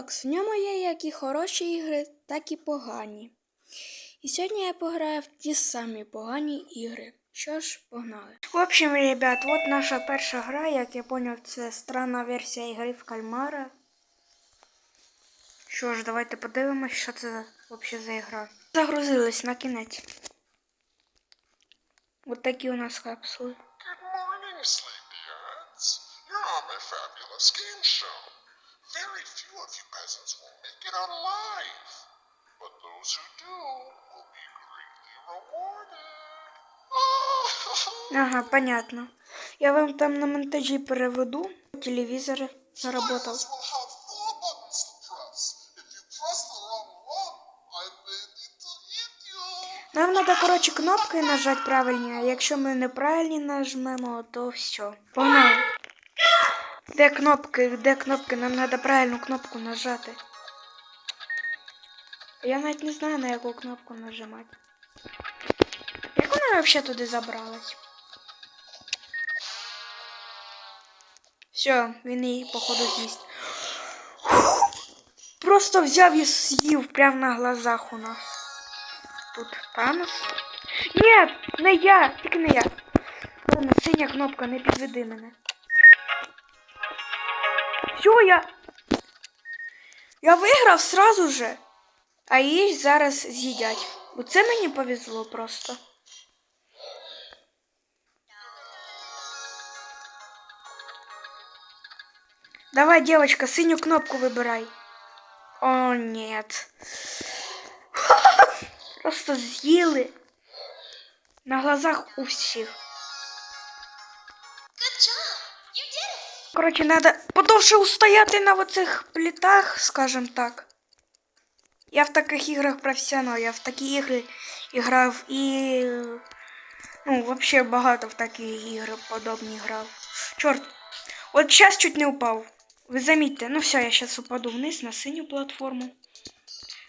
Roblox. В ньому є як і хороші ігри, так і погані. І сьогодні я пограю в ті самі погані ігри. Що ж, погнали. В общем, ребят, от наша перша гра, як я поняв, це странна версія ігри в кальмара. Що ж, давайте подивимось, що це взагалі за ігра. Загрузились на кінець. От такі у нас капсули. Good morning, sleepyheads. You're on my fabulous game show of you peasants will make it out alive, but those who do will be greatly rewarded. Ага, понятно. Я вам там на монтажі переведу. телевізор. заработал. Нам надо, коротше кнопкой нажать правильнее, а якщо ми неправильно нажмемо, то все. Погнали. Де кнопки? Де кнопки? Нам треба правильну кнопку нажати. Я навіть не знаю, на яку кнопку нажимати. Як вона взагалі туди забралась? Все, він походу, з'їсть. Просто взяв і з'їв прямо на глазах у нас. Тут Танос. Ні, не я, тільки не я. Ладно, синя кнопка, не підведи мене. Все, я. Я виграв сразу же. А її зараз з'їдять. Оце мені повезло просто. Давай, девочка, синюю кнопку выбирай. О, нет. Просто з'їли. На глазах у всіх. Коротше, треба подовше устояти на оцих плитах, скажем так. Я в таких іграх професіонал, я в такі ігри грав і. Ну, вообще багато в такі ігри подобні грав. Чорт, от зараз чуть не упав. Ви замітьте, ну все, я зараз упаду вниз на синю платформу.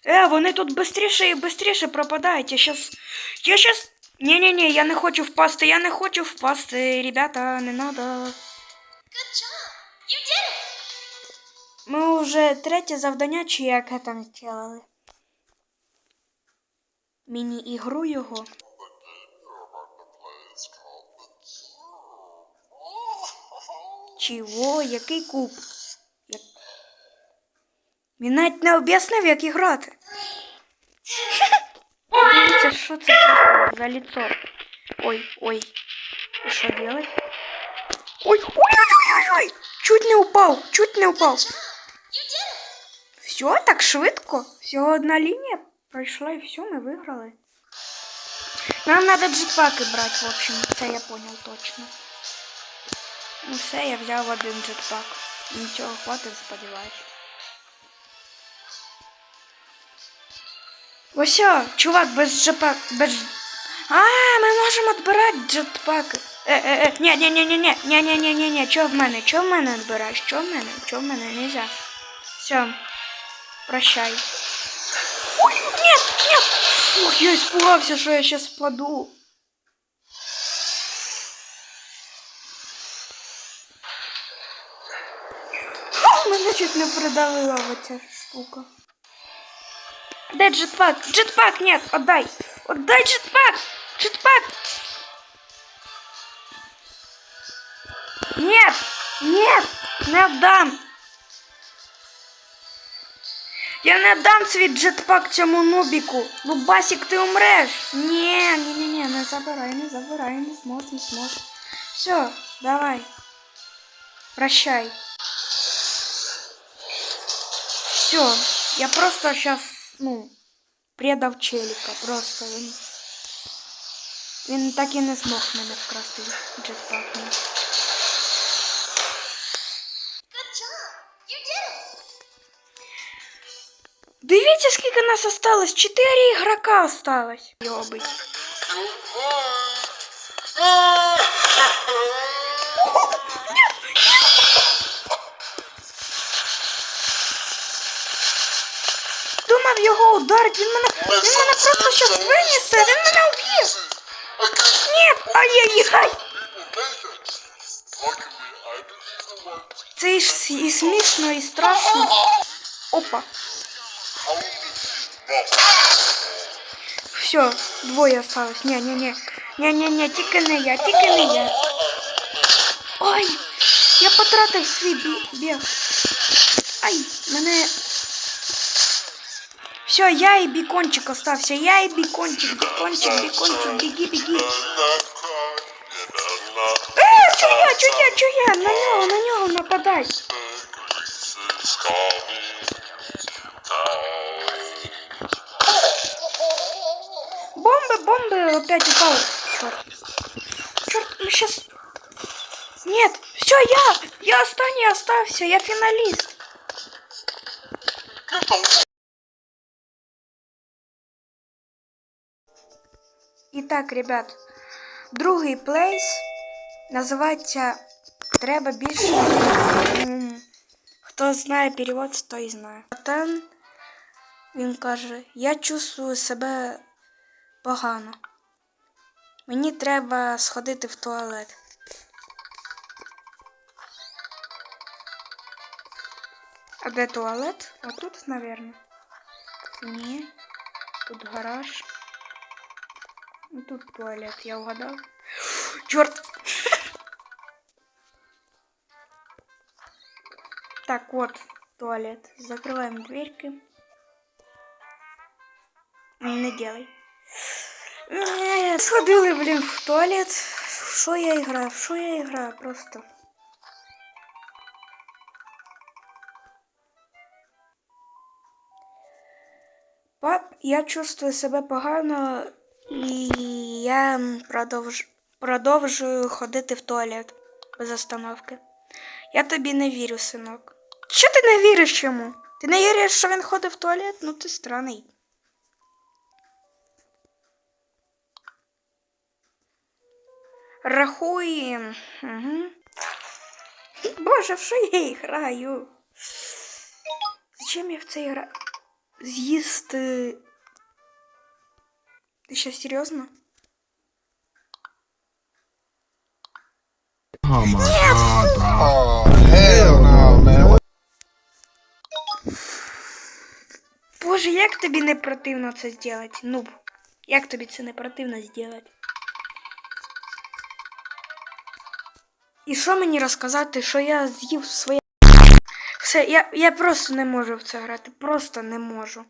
Е, вони тут бистріше і бистріше пропадають. Я щас. Я щас. Ні-ні-ні, я не хочу впасти, я не хочу впасти, ребята, не надо. Ми вже третє завдання, чи яке там зробили. Міні-ігру його. Чого? Який куб? Як... Він навіть не об'яснив, як і грати. Дивіться, що це просто за лицо. Ой, ой. І що делать? Ой, ой, ой, ой, ой. Чуть не упав, чуть не упав. Все, так швидко. Всього одна лінія пройшла і все, ми виграли. Нам треба джетпаки брати, в общем, це я понял точно. Ну все, я взяв один джетпак. Нічого хватить, сподіваюсь. Ось, чувак, без джетпак, без... А, ми можемо відбирати джетпаки. Е, е, е, ні, ні, ні, ні, ні, ні, ні, ні, ні, ні, чого в мене, чого в мене відбираєш, чого в мене, чого в мене, нельзя. Все, прощай. Ой, нет, нет. Фух, я испугался, что я сейчас впаду. Мене чуть не придавила оця штука. Де джетпак? Джетпак, нет, отдай. Отдай джетпак! Джетпак! Нет! Нет! Не отдам! Я не дам свій джетпак цьому нубіку. Лубасик, ти умреш. Ні, ні, ні, ні, не забирай, не забирай, не змож, не змож. Все, давай. Прощай. Все, я просто сейчас, ну, предав челіка. Просто він. Він так і не змог мене вкрасти джетпак. Дивіться, скільки нас осталось. Чотири ігрока осталось. Йобить. Думав його ударить, він мене. Він мене просто щас винесе, він мене уб'є. Ні, ай-яй-яй. Це ж і смішно, і страшно. Опа. Все, двоє осталось. Ні, ні, ні. Ні, ні, ні, тільки не я, тільки не я. Ой, я потратив свій бі- біг. Ай, мене. Все, я і бікончик остався. Я і бікончик, бікончик, бікончик, біги, біги. Е, чо я, чо я, чо я? На нього, на нього нападай. Бомбы, бомбы опять упал. Черт. Черт, мы сейчас... Нет, все, я! Я останься, оставься, я финалист. Итак, ребят, другий плейс називається Треба більше. М, Хто знає перевод, той знає. Там він каже: Я чувствую себе погано. Мені треба сходити в туалет. А де туалет? А тут, напевно. Ні. Тут гараж. Ну, Тут туалет, я угадав. Чорт! Так, вот туалет. Закрываем дверьки. Не делай. Е, Сходили, блін, в туалет. Що я грав? Що я грав? Просто. Пап, я чувствую себе погано і я продовж... продовжую ходити в туалет без остановки. Я тобі не вірю, синок. Що ти не віриш йому? Ти не віриш, що він ходить в туалет? Ну ти странний. Рахуємо. Угу. Боже, в що я граю? Зачем я в це граю? З'їсти. Ти що, серйозно? Oh. Боже, як тобі не противно це зробити? Ну, як тобі це не противно зробити? І що мені розказати, що я з'їв своє. Все, я, я просто не можу в це грати. Просто не можу.